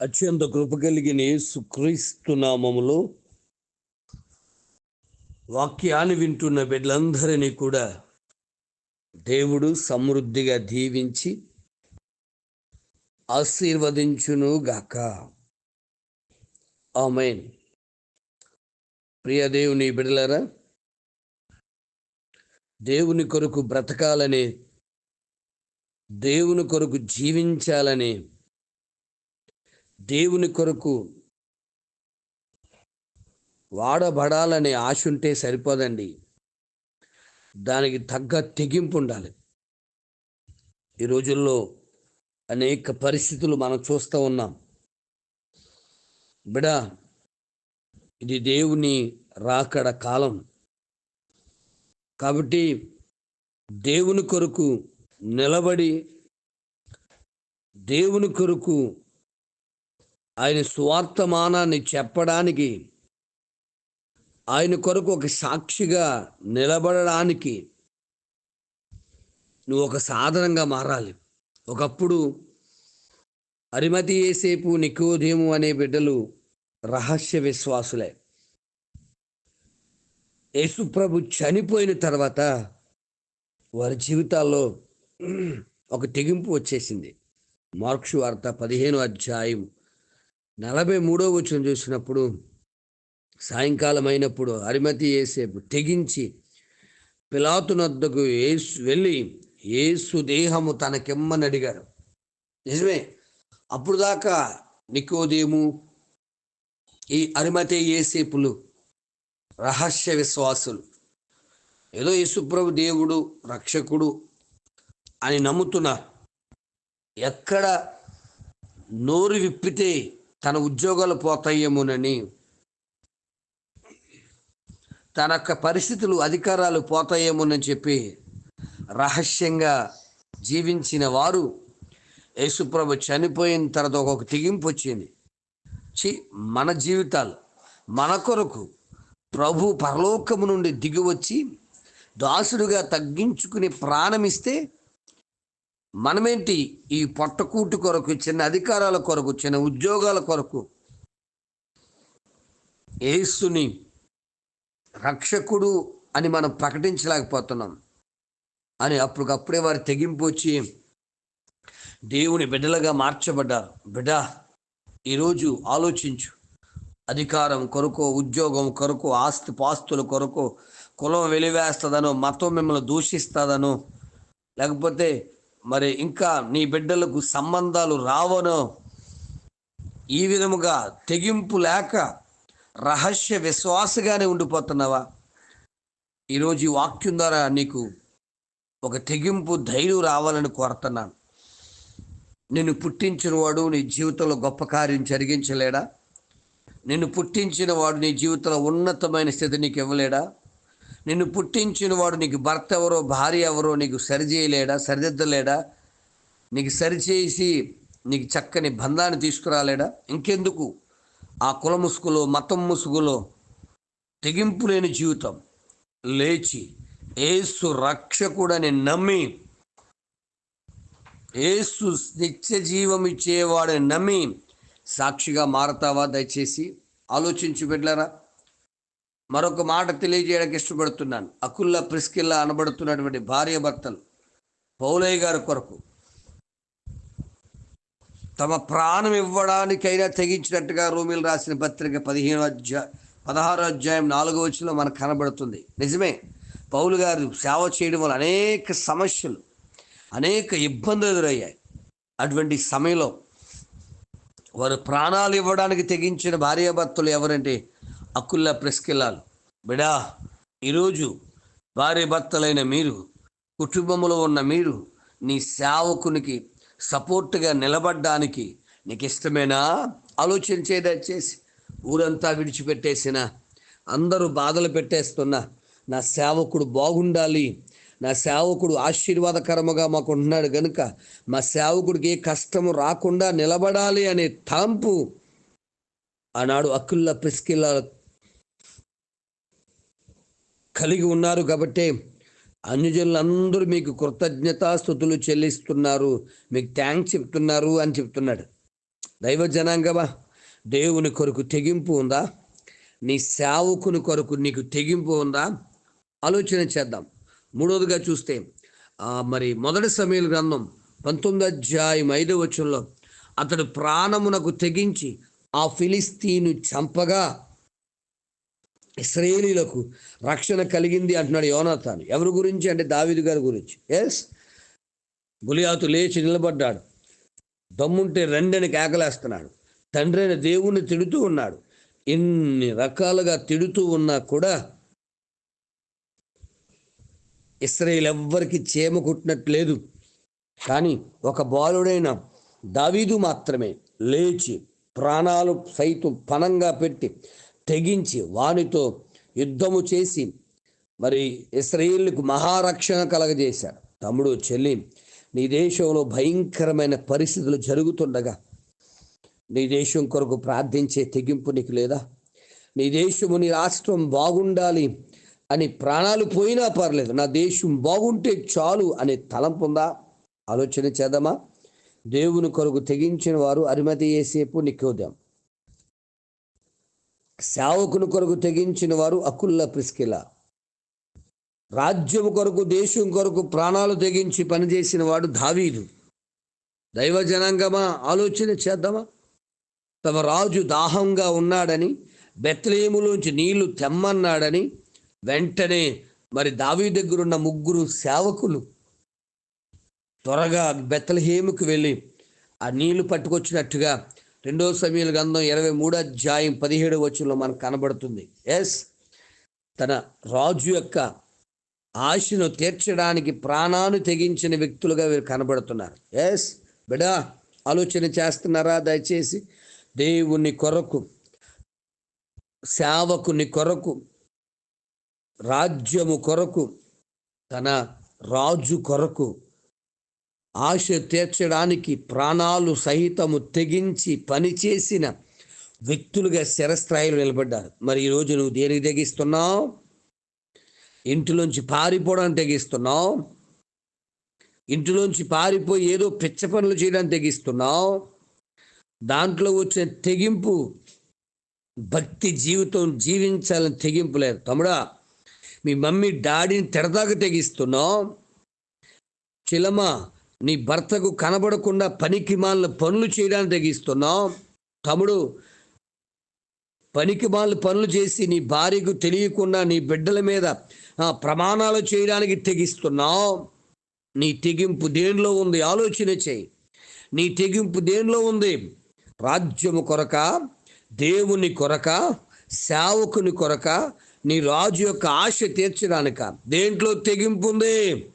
అత్యంత కృప కలిగిన యేసుక్రీస్తు నామములో వాక్యాన్ని వింటున్న బిడ్డలందరినీ కూడా దేవుడు సమృద్ధిగా దీవించి ఆశీర్వదించును గాక ఆమెన్. ప్రియ దేవుని బిడలరా దేవుని కొరకు బ్రతకాలని దేవుని కొరకు జీవించాలని దేవుని కొరకు వాడబడాలనే ఆశ ఉంటే సరిపోదండి. దానికి తగ్గ తెగింపు ఉండాలి. ఈ రోజుల్లో అనేక పరిస్థితులు మనం చూస్తూ ఉన్నాం. బిడా ఇది దేవుని రాకడ కాలం. కాబట్టి దేవుని కొరకు నిలబడి దేవుని కొరకు ఆయన స్వార్థమానాన్ని చెప్పడానికి ఆయన కొరకు ఒక సాక్షిగా నిలబడడానికి నువ్వు ఒక సాధనంగా మారాలి. ఒకప్పుడు అరిమతి ఏసేపు నికోదేము అనే బిడ్డలు రహస్య విశ్వాసులే. యేసుప్రభు చనిపోయిన తర్వాత వారి జీవితాల్లో ఒక తెగింపు వచ్చేసింది. మార్క్షు వార్త పదిహేను అధ్యాయం నలభై మూడో వచ్చిన చూసినప్పుడు సాయంకాలం అయినప్పుడు అరిమతి ఏసేపు తెగించి పిలాతునద్దకు ఏసు వెళ్ళి ఏసు దేహము తనకెమ్మని అడిగారు. నిజమే అప్పుడు దాకా నికోదేము ఈ అరిమతి ఏసేపులు రహస్య విశ్వాసులు. ఏదో యేసుప్రభు దేవుడు రక్షకుడు అని నమ్ముతున్నారు. ఎక్కడ నోరు విప్పితే తన ఉద్యోగాలు పోతాయేమోనని. తన యొక్క పరిస్థితులు అధికారాలు పోతాయేమోనని చెప్పి రహస్యంగా జీవించిన వారు యేసుప్రభు చనిపోయిన తర్వాత ఒక తెగింపు వచ్చింది. చి మన జీవితాలు మన కొరకు ప్రభు పరలోకము నుండి దిగి వచ్చి దాసుడుగా తగ్గించుకుని ప్రాణమిస్తే మనమేంటి ఈ పొట్టకూటు కొరకు చిన్న అధికారాల కొరకు చిన్న ఉద్యోగాల కొరకు? ఏసుని రక్షకుడు అని మనం ప్రకటించలేకపోతున్నాం. అని అప్పటికప్పుడే వారి తెగింపు వచ్చి దేవుని బిడ్డలుగా మార్చబడ్డారు. బిడ్డ ఈరోజు ఆలోచించు. అధికారం కొరకు ఉద్యోగం కొరకు ఆస్తి పాస్తుల కొరకు కులం వెలివేస్తుందనో మతం మిమ్మల్ని దూషిస్తుందనో లేకపోతే మరి ఇంకా నీ బిడ్డలకు సంబంధాలు రావనో. ఈ విధముగా తెగింపు లేక రహస్య విశ్వాసగానే ఉండిపోతున్నావా? ఈరోజు ఈ వాక్యం ద్వారా నీకు ఒక తెగింపు ధైర్యం రావాలని కోరుతున్నాను. నిన్ను పుట్టించిన వాడు నీ జీవితంలో గొప్ప కార్యం జరిగించలేడా? నిన్ను పుట్టించిన వాడు నీ జీవితంలో ఉన్నతమైన స్థితి నీకు ఇవ్వలేడా? నిన్ను పుట్టించిన వాడు నీకు భర్త ఎవరో భార్య ఎవరో నీకు సరిచేయలేడా సరిదిద్దలేడా? నీకు సరిచేసి నీకు చక్కని బంధాన్ని తీసుకురాలేడా? ఇంకెందుకు? ఆ కుల ముసుగులో మతం ముసుగులో తెగింపు లేని జీవితం. లేచి ఏసు రక్షకుడని నమ్మి ఏసు నిత్య జీవం ఇచ్చేవాడని నమ్మి సాక్షిగా మారతావా? దయచేసి ఆలోచించి బిడ్డలారా. మరొక మాట తెలియజేయడానికి ఇష్టపడుతున్నాను. అకుల్ల ప్రిస్కిల్లా అనబడుతున్నటువంటి భార్య భర్తలు పౌలయ్య గారి కొరకు తమ ప్రాణం ఇవ్వడానికైనా తెగించినట్టుగా రూమిల్ రాసిన పత్రిక పదిహేను అధ్యాయ పదహారు అధ్యాయం నాలుగో వచ్చిలో మనకు కనబడుతుంది. నిజమే పౌలు గారు సేవ చేయడం వల్ల అనేక సమస్యలు అనేక ఇబ్బందులు ఎదురయ్యాయి. అటువంటి సమయంలో వారు ప్రాణాలు ఇవ్వడానికి తెగించిన భార్యాభర్తలు ఎవరంటే అకుల్లా ప్రెస్కెళ్ళాలి బిడా ఈరోజు భార్య భర్తలైన మీరు కుటుంబంలో ఉన్న మీరు నీ సేవకునికి సపోర్ట్గా నిలబడ్డానికి నీకు ఇష్టమేనా ఆలోచించే చేసి ఊరంతా విడిచిపెట్టేసిన అందరూ బాధలు పెట్టేస్తున్న నా సేవకుడు బాగుండాలి. నా సేవకుడు ఆశీర్వాదకరముగా మాకు ఉంటున్నాడు కనుక మా సేవకుడికి ఏ కష్టము రాకుండా నిలబడాలి అనే తలంపు ఆనాడు అక్కుల్ల ప్రిస్కిల్ల కలిగి ఉన్నారు కాబట్టి అన్యజనులందరూ మీకు కృతజ్ఞతాస్థుతులు చెల్లిస్తున్నారు. మీకు థ్యాంక్స్ చెప్తున్నారు అని చెప్తున్నాడు. దైవ జనాంగమా దేవుని కొరకు తెగింపు ఉందా? నీ సేవకుని కొరకు నీకు తెగింపు ఉందా? ఆలోచన చేద్దాం. మూడవదిగా చూస్తే మరి మొదటి సమయంలో గ్రంథం పంతొమ్మిది అధ్యాయం ఐదవ వచనంలో అతడు ప్రాణమునకు తెగించి ఆ ఫిలిస్తీను చంపగా ఇస్రాయేలీలకు రక్షణ కలిగింది అంటున్నాడు యోనాథాన్ ఎవరి గురించి? అంటే దావిదు గారి గురించి. ఎస్ గులియాతు లేచి నిలబడ్డాడు. దమ్ముంటే రెండని కేకలేస్తున్నాడు. తండ్రి అయిన దేవుణ్ణి తిడుతూ ఉన్నాడు. ఎన్ని రకాలుగా తిడుతూ ఉన్నా కూడా ఇస్రాయేల్ ఎవ్వరికి చేమ కుట్టినట్లేదు కానీ ఒక బాలుడైన దావీదు మాత్రమే లేచి ప్రాణాలు సైతం పణంగా పెట్టి తెగించి వానితో యుద్ధము చేసి మరి ఇస్రాయేళ్ళకు మహారక్షణ కలగజేశాడు. తమ్ముడు చెల్లి నీ దేశంలో భయంకరమైన పరిస్థితులు జరుగుతుండగా నీ దేశం కొరకు ప్రార్థించే తెగింపు నీకు లేదా? నీ దేశము నీ రాష్ట్రం బాగుండాలి అని ప్రాణాలు పోయినా పర్లేదు నా దేశం బాగుంటే చాలు అనే తలంపుందా ఆలోచన చేద్దామా? దేవుని కొరకు తెగించిన వారు అరిమతి వేసేపు నికోదాం సేవకుని కొరకు తెగించిన వారు అకుల్ల ప్రిస్కిల. రాజ్యం కొరకు దేశం కొరకు ప్రాణాలు తెగించి పనిచేసిన వాడు దావీదు. దైవ జనాంగమా ఆలోచన చేద్దామా? తమ రాజు దాహంగా ఉన్నాడని బెత్లేములోంచి నీళ్ళు తెమ్మన్నాడని వెంటనే మరి దావీ దగ్గరున్న ముగ్గురు సేవకులు త్వరగా బెత్తలహేముకు వెళ్ళి ఆ నీళ్ళు పట్టుకొచ్చినట్టుగా రెండో సమీల గంధం ఇరవై మూడో అధ్యాయం పదిహేడు వచ్చంలో మనకు కనబడుతుంది. ఎస్ తన రాజు యొక్క ఆశను తీర్చడానికి ప్రాణాన్ని తెగించిన వ్యక్తులుగా వీరు కనబడుతున్నారు. ఎస్ బిడా ఆలోచన చేస్తున్నారా? దయచేసి దేవుని కొరకు సేవకుని కొరకు రాజ్యము కొరకు తన రాజు కొరకు ఆశ తీర్చడానికి ప్రాణాలు సహితము తెగించి పనిచేసిన వ్యక్తులుగా శిరస్థాయిలో నిలబడ్డారు. మరి ఈరోజు నువ్వు దేనికి తెగిస్తున్నావు? ఇంటిలోంచి పారిపోవడానికి తెగిస్తున్నావు? ఇంటిలోంచి పారిపోయి ఏదో పిచ్చ పనులు చేయడానికి తెగిస్తున్నావు? దాంట్లో వచ్చిన తెగింపు భక్తి జీవితం జీవించాలని తెగింపు లేదు. తమ్ముడా మీ మమ్మీ డాడీని తెరదాకా తెగిస్తున్నావు? చిలమా నీ భర్తకు కనబడకుండా పనికి మాలిన పనులు చేయడానికి తెగిస్తున్నావు. తమ్ముడు పనికి మాలిన పనులు చేసి నీ భార్యకు తెలియకుండా నీ బిడ్డల మీద ప్రమాణాలు చేయడానికి తెగిస్తున్నావు. నీ తెగింపు దేనిలో ఉంది? ఆలోచన చేయి. నీ తెగింపు దేనిలో ఉంది? రాజ్యము కొరక దేవుని కొరక సేవకుని కొరక నీ రాజు యొక్క ఆశ తీర్చడానిక. దేంట్లో తెగింపు ఉంది?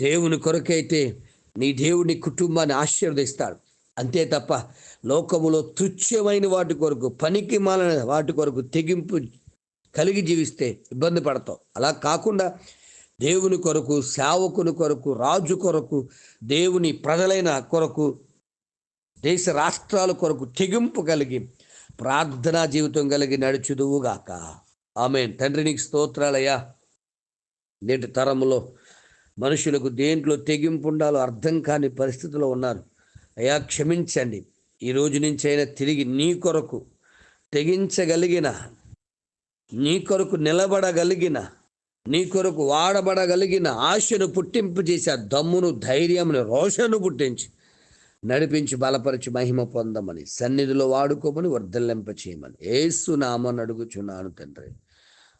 దేవుని కొరకైతే నీ దేవుని కుటుంబాన్ని ఆశీర్వదిస్తాడు అంతే తప్ప లోకములో తుచ్చమైన వాటి కొరకు పనికి మాలిన వాటి కొరకు తెగింపు కలిగి జీవిస్తే ఇబ్బంది పడతావు. అలా కాకుండా దేవుని కొరకు సేవకుని కొరకు రాజు కొరకు దేవుని ప్రజలైన కొరకు దేశ రాష్ట్రాల కొరకు తెగింపు కలిగి ప్రార్థనా జీవితం కలిగి నడుచుదువుగాక. ఆమె తండ్రి నీకు స్తోత్రాలయ్యా. నేటి తరములో మనుషులకు దేంట్లో తెగింపు ఉండాలో అర్థం కాని పరిస్థితిలో ఉన్నారు. అయ్యా క్షమించండి. ఈ రోజు నుంచి అయినా తిరిగి నీ కొరకు తెగించగలిగిన నీ కొరకు నిలబడగలిగిన నీ కొరకు వాడబడగలిగిన ఆశను పుట్టింపు చేసి ఆ దమ్మును ధైర్యమును రోషను పుట్టించి. నడిపించి బలపరిచి మహిమ పొందమని సన్నిధిలో వాడుకోమని వర్ధల్లింప చేయమని. ఏసు నామని అడుగుచున్నాను తండ్రి.